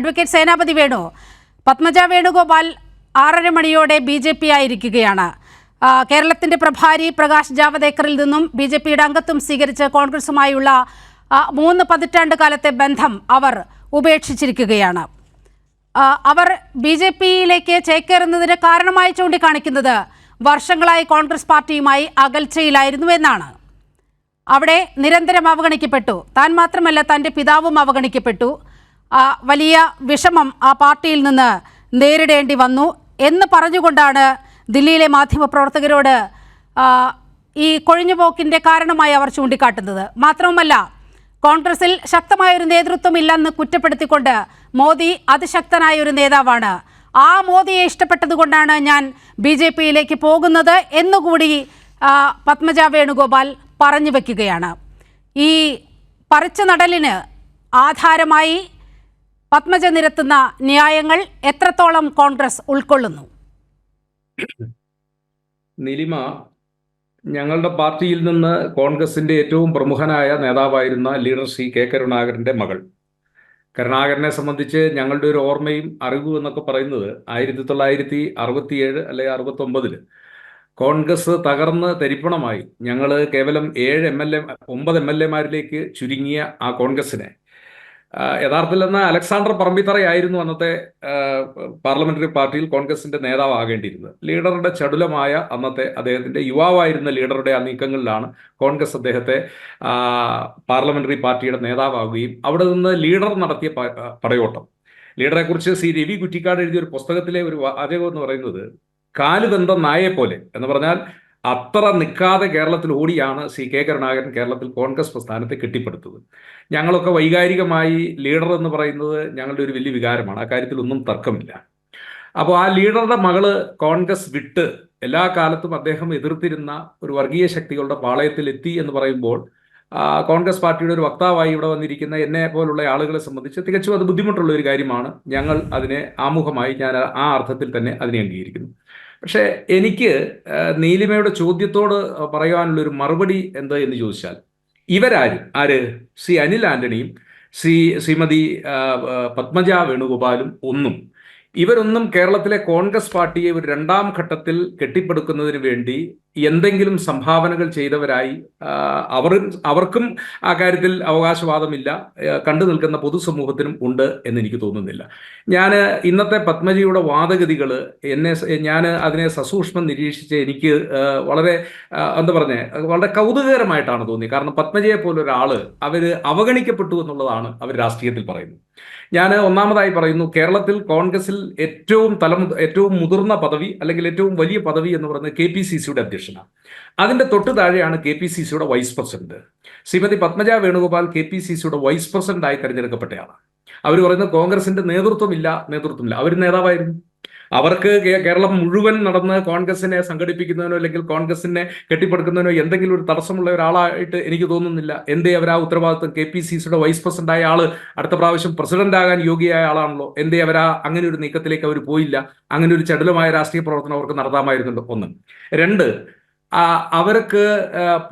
Advocate Senapathi Venu. Padmaja Venugopal ആറര മണിയോടെ B J P ആയിരിക്കുകയാണ്. കേരളത്തിന്റെ പ്രഭാരി പ്രകാശ് ജാവദേക്കറിൽ നിന്നും ബി ജെ പിയുടെ അംഗത്വം സ്വീകരിച്ച് കോൺഗ്രസുമായുള്ള മൂന്ന് പതിറ്റാണ്ട് കാലത്തെ ബന്ധം അവർ ഉപേക്ഷിച്ചിരിക്കുകയാണ്. അവർ ബി ജെ പിയിലേക്ക് ചേക്കേറുന്നതിന് കാരണമായി ചൂണ്ടിക്കാണിക്കുന്നത് വർഷങ്ങളായി കോൺഗ്രസ് പാർട്ടിയുമായി അകൽച്ചയിലായിരുന്നു എന്നാണ്. അവിടെ നിരന്തരം അവഗണിക്കപ്പെട്ടു. താൻ മാത്രമല്ല തന്റെ പിതാവും അവഗണിക്കപ്പെട്ടു. വലിയ വിഷമം ആ പാർട്ടിയിൽ നിന്ന് നേരിടേണ്ടി വന്നു എന്ന് പറഞ്ഞുകൊണ്ടാണ് ദില്ലിയിലെ മാധ്യമപ്രവർത്തകരോട് ആ, ഈ കൊഴിഞ്ഞുപോക്കിന്റെ കാരണമായി അവർ ചൂണ്ടിക്കാട്ടുന്നത്. മാത്രവുമല്ല കോൺഗ്രസിൽ ശക്തമായ ഒരു നേതൃത്വം ഇല്ലെന്ന് കുറ്റപ്പെടുത്തിക്കൊണ്ട് മോദി അതിശക്തനായ ഒരു നേതാവാണ്. ആ മോദിയെ ഇഷ്ടപ്പെട്ടതുകൊണ്ടാണ് ഞാൻ ബി ജെ പിയിലേക്ക് പോകുന്നത് എന്നുകൂടി ആ, പത്മജ വേണുഗോപാൽ പറഞ്ഞു വയ്ക്കുകയാണ് ഈ പറിച്ച നടലിന് ആധാരമായി പത്മജ നിരത്തുന്ന ന്യായങ്ങൾ എത്രത്തോളം കോൺഗ്രസ് ഉൾക്കൊള്ളുന്നു? നിലിമ ഞങ്ങളുടെ പാർട്ടിയിൽ നിന്ന് കോൺഗ്രസിന്റെ ഏറ്റവും പ്രമുഖനായ നേതാവായിരുന്ന ലീഡർ ശ്രീ കെ കരുണാകരന്റെ മകൾ. കരുണാകരനെ സംബന്ധിച്ച് ഞങ്ങളുടെ ഒരു ഓർമ്മയും അറിവും എന്നൊക്കെ പറയുന്നത് ആയിരത്തി തൊള്ളായിരത്തി അറുപത്തിയേഴ് അല്ലെങ്കിൽ അറുപത്തൊമ്പതിൽ. കോൺഗ്രസ് തകർന്ന് തരിപ്പണമായി ഞങ്ങൾ കേവലം ഏഴ് എം എൽ എ ഒമ്പത് എം എൽ എമാരിലേക്ക് ചുരുങ്ങിയ ആ കോൺഗ്രസിനെ. യഥാർത്ഥത്തിൽ എന്ന അലക്സാണ്ടർ പറമ്പിത്തറയായിരുന്നു അന്നത്തെ പാർലമെന്ററി പാർട്ടിയിൽ കോൺഗ്രസിന്റെ നേതാവാകേണ്ടിയിരുന്നത്. ലീഡറുടെ ചടുലമായ അന്നത്തെ അദ്ദേഹത്തിന്റെ യുവാവായിരുന്ന ലീഡറുടെ ആ നീക്കങ്ങളിലാണ് കോൺഗ്രസ് അദ്ദേഹത്തെ പാർലമെന്ററി പാർട്ടിയുടെ നേതാവാകുകയും അവിടെ നിന്ന് ലീഡർ നടത്തിയ പടയോട്ടം. ലീഡറെ കുറിച്ച് സി രവി കുറ്റിക്കാട് എഴുതിയ ഒരു പുസ്തകത്തിലെ ഒരു വാചകം എന്ന് പറയുന്നത് കാലുബന്ധം നായെ പോലെ എന്ന് പറഞ്ഞാൽ അത്ര നിൽക്കാതെ കേരളത്തിൽ ഓടിയാണ് സി കെ കരുണാകരൻ കേരളത്തിൽ കോൺഗ്രസ് പ്രസ്ഥാനത്തെ കെട്ടിപ്പടുത്തത്. ഞങ്ങളൊക്കെ വൈകാരികമായി ലീഡർ എന്ന് പറയുന്നത് ഞങ്ങളുടെ ഒരു വലിയ വികാരമാണ്. ആ കാര്യത്തിൽ ഒന്നും തർക്കമില്ല. അപ്പോൾ ആ ലീഡറുടെ മകൾ കോൺഗ്രസ് വിട്ട് എല്ലാ കാലത്തും അദ്ദേഹം എതിർത്തിരുന്ന ഒരു വർഗീയ ശക്തികളുടെ പാളയത്തിൽ എത്തി എന്ന് പറയുമ്പോൾ കോൺഗ്രസ് പാർട്ടിയുടെ ഒരു വക്താവായി ഇവിടെ വന്നിരിക്കുന്ന എന്നെ പോലുള്ള ആളുകളെ സംബന്ധിച്ച് തികച്ചും അത് ബുദ്ധിമുട്ടുള്ള ഒരു കാര്യമാണ്. ഞങ്ങൾ അതിനെ ആമുഖമായി ഞാൻ ആ അർത്ഥത്തിൽ തന്നെ അതിനെ അംഗീകരിക്കുന്നു. പക്ഷേ എനിക്ക് നീലിമയുടെ ചോദ്യത്തോട് പറയാനുള്ള ഒരു മറുപടി എന്താ എന്ന് ചോദിച്ചാൽ ഇവരാര്? ആര്? ശ്രീ അനിൽ ആന്റണിയും ശ്രീ ശ്രീമതി പത്മജ വേണുഗോപാലും ഒന്നും. ഇവരൊന്നും കേരളത്തിലെ കോൺഗ്രസ് പാർട്ടിയെ ഒരു രണ്ടാം ഘട്ടത്തിൽ കെട്ടിപ്പടുക്കുന്നതിന് വേണ്ടി എന്തെങ്കിലും സംഭാവനകൾ ചെയ്തവരായി അവർ അവർക്കും ആ കാര്യത്തിൽ അവകാശവാദമില്ല കണ്ടു നിൽക്കുന്ന പൊതുസമൂഹത്തിനും ഉണ്ട് എന്ന് എനിക്ക് തോന്നുന്നില്ല. ഞാൻ ഇന്നത്തെ പത്മജിയുടെ വാദഗതികൾ എന്നെ ഞാൻ അതിനെ സസൂക്ഷ്മം നിരീക്ഷിച്ച് എനിക്ക് വളരെ എന്താ പറഞ്ഞേ വളരെ കൗതുകകരമായിട്ടാണ് തോന്നിയത്. കാരണം പത്മജിയെ പോലെ ഒരാൾ അവർ അവഗണിക്കപ്പെട്ടു എന്നുള്ളതാണ് അവർ രാഷ്ട്രീയത്തിൽ പറയുന്നത്. ഞാൻ ഒന്നാമതായി പറയുന്നു കേരളത്തിൽ കോൺഗ്രസിൽ ഏറ്റവും തലമു ഏറ്റവും മുതിർന്ന പദവി അല്ലെങ്കിൽ ഏറ്റവും വലിയ പദവി എന്ന് പറയുന്നത് കെ പി സി സിയുടെ അധ്യക്ഷനാണ് അതിന്റെ തൊട്ട് താഴെയാണ് കെ പി സി സിയുടെ vice president. Shrimati Padmaja Venugopal K P C സിയുടെ വൈസ് പ്രസിഡന്റായി തെരഞ്ഞെടുക്കപ്പെട്ടയാളാണ് അവർ പറയുന്നത് കോൺഗ്രസിന്റെ നേതൃത്വമില്ല നേതൃത്വമില്ല. അവർ നേതാവായിരുന്നു. അവർക്ക് കേരളം മുഴുവൻ നടന്ന് കോൺഗ്രസിനെ സംഘടിപ്പിക്കുന്നതിനോ അല്ലെങ്കിൽ കോൺഗ്രസിനെ കെട്ടിപ്പടുക്കുന്നതിനോ എന്തെങ്കിലും ഒരു തടസ്സമുള്ള ഒരാളായിട്ട് എനിക്ക് തോന്നുന്നില്ല. എന്തേ അവർ ആ ഉത്തരവാദിത്വം? കെ പി സി സിയുടെ വൈസ് പ്രസിഡന്റായ ആൾ അടുത്ത പ്രാവശ്യം പ്രസിഡന്റ് ആകാൻ യോഗ്യയായ ആളാണല്ലോ. എന്തേ അവർ ആ അങ്ങനെ ഒരു നീക്കത്തിലേക്ക് അവർ പോയില്ല? അങ്ങനെ ഒരു ചടുലമായ രാഷ്ട്രീയ പ്രവർത്തനം അവർക്ക് നടത്താമായിരുന്നുണ്ടോ ഒന്ന്. രണ്ട് അവർക്ക്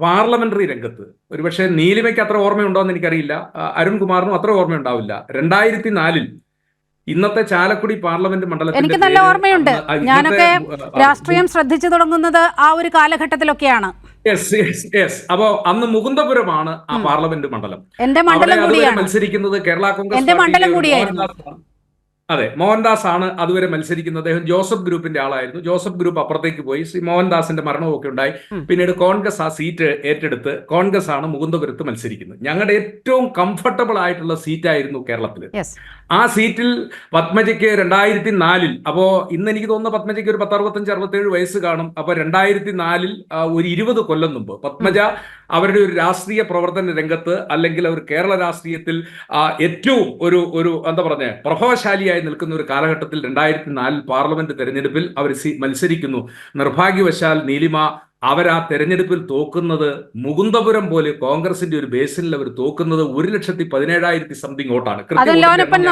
പാർലമെന്ററി രംഗത്ത് ഒരുപക്ഷെ നീലിമയ്ക്ക് അത്ര ഓർമ്മയുണ്ടോ എന്ന് എനിക്കറിയില്ല അരുൺകുമാറിനും അത്ര ഓർമ്മയുണ്ടാവില്ല. രണ്ടായിരത്തി നാലിൽ ഇന്നത്തെ ചാലക്കുടി പാർലമെന്റ് മണ്ഡലത്തിൽ എനിക്ക് നല്ല ഓർമ്മയുണ്ട്. ഞാനൊക്കെ രാഷ്ട്രീയം ശ്രദ്ധിച്ചു തുടങ്ങുന്നത് ആ ഒരു കാലഘട്ടത്തിലൊക്കെയാണ്. യെസ് യെസ് യെസ് അപ്പോ അന്ന് മുകുന്ദപുരമാണ് ആ പാർലമെന്റ് മണ്ഡലം. എന്റെ മണ്ഡലം കൂടിയാണ്. മത്സരിക്കുന്നത് കേരള കോൺഗ്രസ് എന്റെ മണ്ഡലം കൂടിയായിരുന്നു. അതെ മോഹൻദാസ് ആണ് അതുവരെ മത്സരിക്കുന്നത്. അദ്ദേഹം ജോസഫ് ഗ്രൂപ്പിന്റെ ആളായിരുന്നു. ജോസഫ് ഗ്രൂപ്പ് അപ്പുറത്തേക്ക് പോയി. ശ്രീ മോഹൻദാസിന്റെ മരണമൊക്കെ ഉണ്ടായി. പിന്നീട് കോൺഗ്രസ് ആ സീറ്റ് ഏറ്റെടുത്ത് കോൺഗ്രസ് ആണ് മുകുന്ദപുരത്ത് മത്സരിക്കുന്നത്. ഞങ്ങളുടെ ഏറ്റവും കംഫർട്ടബിൾ ആയിട്ടുള്ള സീറ്റായിരുന്നു കേരളത്തിൽ ആ സീറ്റിൽ പത്മജയ്ക്ക് രണ്ടായിരത്തി നാലിൽ അപ്പോ ഇന്ന് എനിക്ക് തോന്നുന്നു പത്മജയ്ക്ക് ഒരു പത്ത് അറുപത്തഞ്ച് അറുപത്തേഴ് വയസ്സ് കാണും. അപ്പൊ രണ്ടായിരത്തി നാലിൽ ഒരു ഇരുപത് കൊല്ലം മുമ്പ് പത്മജ അവരുടെ ഒരു രാഷ്ട്രീയ പ്രവർത്തന രംഗത്ത് അല്ലെങ്കിൽ അവർ കേരള രാഷ്ട്രീയത്തിൽ ഏറ്റവും ഒരു ഒരു എന്താ പറഞ്ഞ പ്രഭാവശാലിയായി നിൽക്കുന്ന ഒരു കാലഘട്ടത്തിൽ രണ്ടായിരത്തി നാലിൽ പാർലമെന്റ് തെരഞ്ഞെടുപ്പിൽ അവർ മത്സരിക്കുന്നു. നിർഭാഗ്യവശാൽ നീലിമ അവർ ആ തെരഞ്ഞെടുപ്പിൽ തോക്കുന്നത് മുകുന്ദപുരം പോലെ കോൺഗ്രസിന്റെ ഒരു ബേസിൽ അവർ തോക്കുന്നത് ഒരു ലക്ഷത്തി പതിനേഴായിരത്തി സംതിങ് വോട്ടാണ്. ലോനപ്പൻ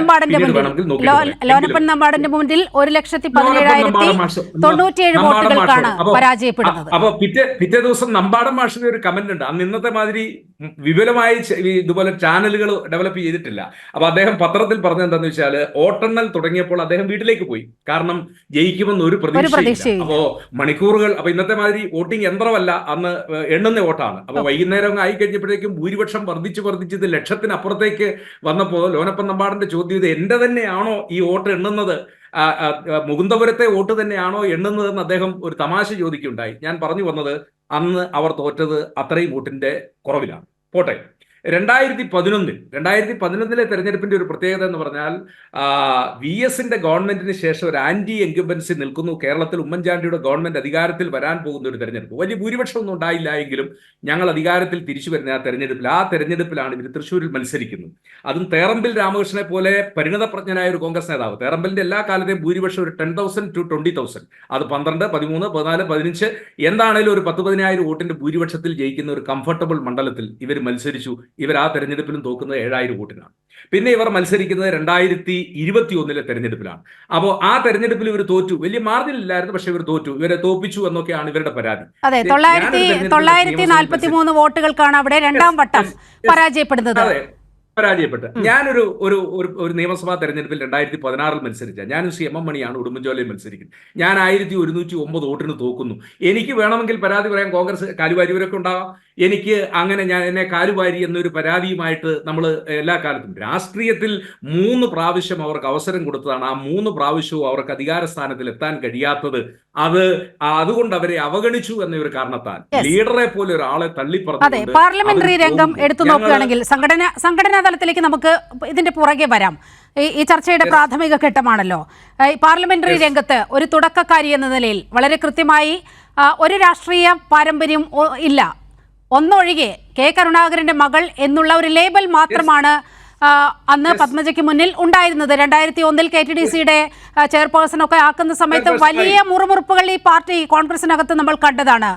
നമ്പാടിന്റെ മുന്നിൽ ഒരു ലക്ഷത്തി അപ്പൊ പരാജയപ്പെടുന്നത്. അപ്പൊ പിറ്റേ പിറ്റേ ദിവസം നമ്പാടൻ മാഷിന്റെ ഒരു കമന്റ് ഉണ്ട്. അന്ന് ഇന്നത്തെ മാതിരി വിപുലമായി ഇതുപോലെ ചാനലുകൾ ഡെവലപ്പ് ചെയ്തിട്ടില്ല. അപ്പൊ അദ്ദേഹം പത്രത്തിൽ പറഞ്ഞ എന്താന്ന് വെച്ചാൽ വോട്ടെണ്ണൽ തുടങ്ങിയപ്പോൾ അദ്ദേഹം വീട്ടിലേക്ക് പോയി. കാരണം ജയിക്കുമെന്ന് ഒരു പ്രതീക്ഷ. അപ്പോ മണിക്കൂറുകൾ അപ്പൊ ഇന്നത്തെ മാതിരി വോട്ടിംഗ് യന്ത്രമല്ല അന്ന് എണ്ണുന്ന വോട്ടാണ്. അപ്പൊ വൈകുന്നേരം ആയി കഴിഞ്ഞപ്പോഴേക്കും ഭൂരിപക്ഷം വർദ്ധിച്ച് വർദ്ധിച്ച് ഇത് ലക്ഷത്തിനപ്പുറത്തേക്ക് വന്നപ്പോൾ ലോനപ്പൻ നമ്പാടിന്റെ ചോദ്യം ഇത് എന്റെ തന്നെയാണോ ഈ വോട്ട് എണ്ണുന്നത്? മുകുന്ദപുരത്തെ വോട്ട് തന്നെയാണോ എണ്ണുന്നതെന്ന് അദ്ദേഹം ഒരു തമാശ ചോദിക്കുകയുണ്ടായി. ഞാൻ പറഞ്ഞു വന്നത് അന്ന് അവർ തോറ്റത് അത്രയും വോട്ടിന്റെ കുറവിലാണ്. പോട്ടെ. രണ്ടായിരത്തി പതിനൊന്നിൽ രണ്ടായിരത്തി പതിനൊന്നിലെ തെരഞ്ഞെടുപ്പിന്റെ ഒരു പ്രത്യേകത എന്ന് പറഞ്ഞാൽ വി എസിന്റെ ഗവൺമെന്റിന് ശേഷം ഒരു ആന്റി എൻക്യുബൻസി നിൽക്കുന്നു. കേരളത്തിൽ ഉമ്മൻചാണ്ടിയുടെ ഗവൺമെന്റ് അധികാരത്തിൽ വരാൻ പോകുന്ന ഒരു തെരഞ്ഞെടുപ്പ്. വലിയ ഭൂരിപക്ഷം ഒന്നും ഉണ്ടായില്ല എങ്കിലും ഞങ്ങൾ അധികാരത്തിൽ തിരിച്ചു വരുന്ന ആ തെരഞ്ഞെടുപ്പിൽ ആ തെരഞ്ഞെടുപ്പിലാണ് ഇവർ തൃശ്ശൂരിൽ മത്സരിക്കുന്നത്. അതും തേറമ്പിൽ രാമകൃഷ്ണനെ പോലെ പരിണതപ്രജ്ഞനായ ഒരു കോൺഗ്രസ് നേതാവ്. തേറമ്പിലിന്റെ എല്ലാ കാലത്തെയും ഭൂരിപക്ഷം ഒരു ten thousand to twenty thousand അത് പന്ത്രണ്ട് പതിമൂന്ന് പതിനാല് പതിനഞ്ച് എന്താണേലും ഒരു പത്ത് പതിനായിരം വോട്ടിന്റെ ഭൂരിപക്ഷത്തിൽ ജയിക്കുന്ന ഒരു കംഫർട്ടബിൾ മണ്ഡലത്തിൽ ഇവർ മത്സരിച്ചു. ഇവർ ആ തെരഞ്ഞെടുപ്പിലും തോക്കുന്നത് ഏഴായിരം വോട്ടിനാണ്. പിന്നെ ഇവർ മത്സരിക്കുന്നത് രണ്ടായിരത്തി ഇരുപത്തി ഒന്നിലെ തെരഞ്ഞെടുപ്പിലാണ്. അപ്പോൾ ആ തെരഞ്ഞെടുപ്പിൽ ഇവർ തോറ്റു. വലിയ മാർജിൻ ഇല്ലായിരുന്നു പക്ഷെ ഇവർ തോറ്റു. ഇവരെ തോപ്പിച്ചു എന്നൊക്കെയാണ് ഇവരുടെ പരാതി. അതെ തൊള്ളായിരത്തി തൊള്ളായിരത്തി നാല്പത്തി നാൽപ്പത്തി മൂന്ന് വോട്ടുകൾക്കാണ് അവിടെ രണ്ടാം വട്ടം. പരാജയപ്പെടുന്നത്. അതെ പരാജയപ്പെട്ട് ഞാനൊരു ഒരു ഒരു ഒരു നിയമസഭാ തെരഞ്ഞെടുപ്പിൽ രണ്ടായിരത്തി പതിനാറിൽ മത്സരിച്ച ഞാനും സി എം എം മണിയാണ് ഉടുമ്പൻചോലയിൽ മത്സരിക്കുന്നത്. ഞാൻ ആയിരത്തി ഒരുന്നൂറ്റി ഒമ്പത് വോട്ടിന് തോക്കുന്നു എനിക്ക് വേണമെങ്കിൽ പരാതി പറയാൻ കോൺഗ്രസ് കാലുവാരിവരൊക്കെ ഉണ്ടാവാം. എനിക്ക് അങ്ങനെ ഞാൻ എന്നെ കാലുവാരി എന്നൊരു പരാതിയുമായിട്ട് നമ്മൾ എല്ലാ കാലത്തും. രാഷ്ട്രീയത്തിൽ മൂന്ന് പ്രാവശ്യം അവർക്ക് അവസരം കൊടുത്തതാണ്. ആ മൂന്ന് പ്രാവശ്യവും അവർക്ക് അധികാര സ്ഥാനത്തിൽ എത്താൻ കഴിയാത്തത് അത് അതുകൊണ്ട് അവരെ അവഗണിച്ചു എന്ന ഒരു കാരണത്താൽ ലീഡറെ പോലെ ഒരാളെ അതെ പാർലമെന്ററി രംഗം. എടുത്തു നോക്കുകയാണെങ്കിൽ സംഘടന സംഘടനാ തലത്തിലേക്ക് നമുക്ക് ഇതിന്റെ പുറകെ വരാം. ഈ ചർച്ചയുടെ പ്രാഥമിക ഘട്ടമാണല്ലോ. പാർലമെന്ററി. രംഗത്ത് ഒരു തുടക്കക്കാരി എന്ന നിലയിൽ വളരെ കൃത്യമായി ഒരു രാഷ്ട്രീയ പാരമ്പര്യം ഇല്ല. ഒന്നൊഴികെ കെ കരുണാകരന്റെ മകൾ എന്നുള്ള ഒരു ലേബൽ മാത്രമാണ് അന്ന് പത്മജയ്ക്ക് മുന്നിൽ ഉണ്ടായിരുന്നത്. രണ്ടായിരത്തി ഒന്നിൽ കെ ടി ഡി സിയുടെ ചെയർപേഴ്സൺ ഒക്കെ ആക്കുന്ന സമയത്ത് വലിയ മുറുമുറുപ്പുകൾ ഈ പാർട്ടി കോൺഗ്രസിനകത്ത് നമ്മൾ കണ്ടതാണ്.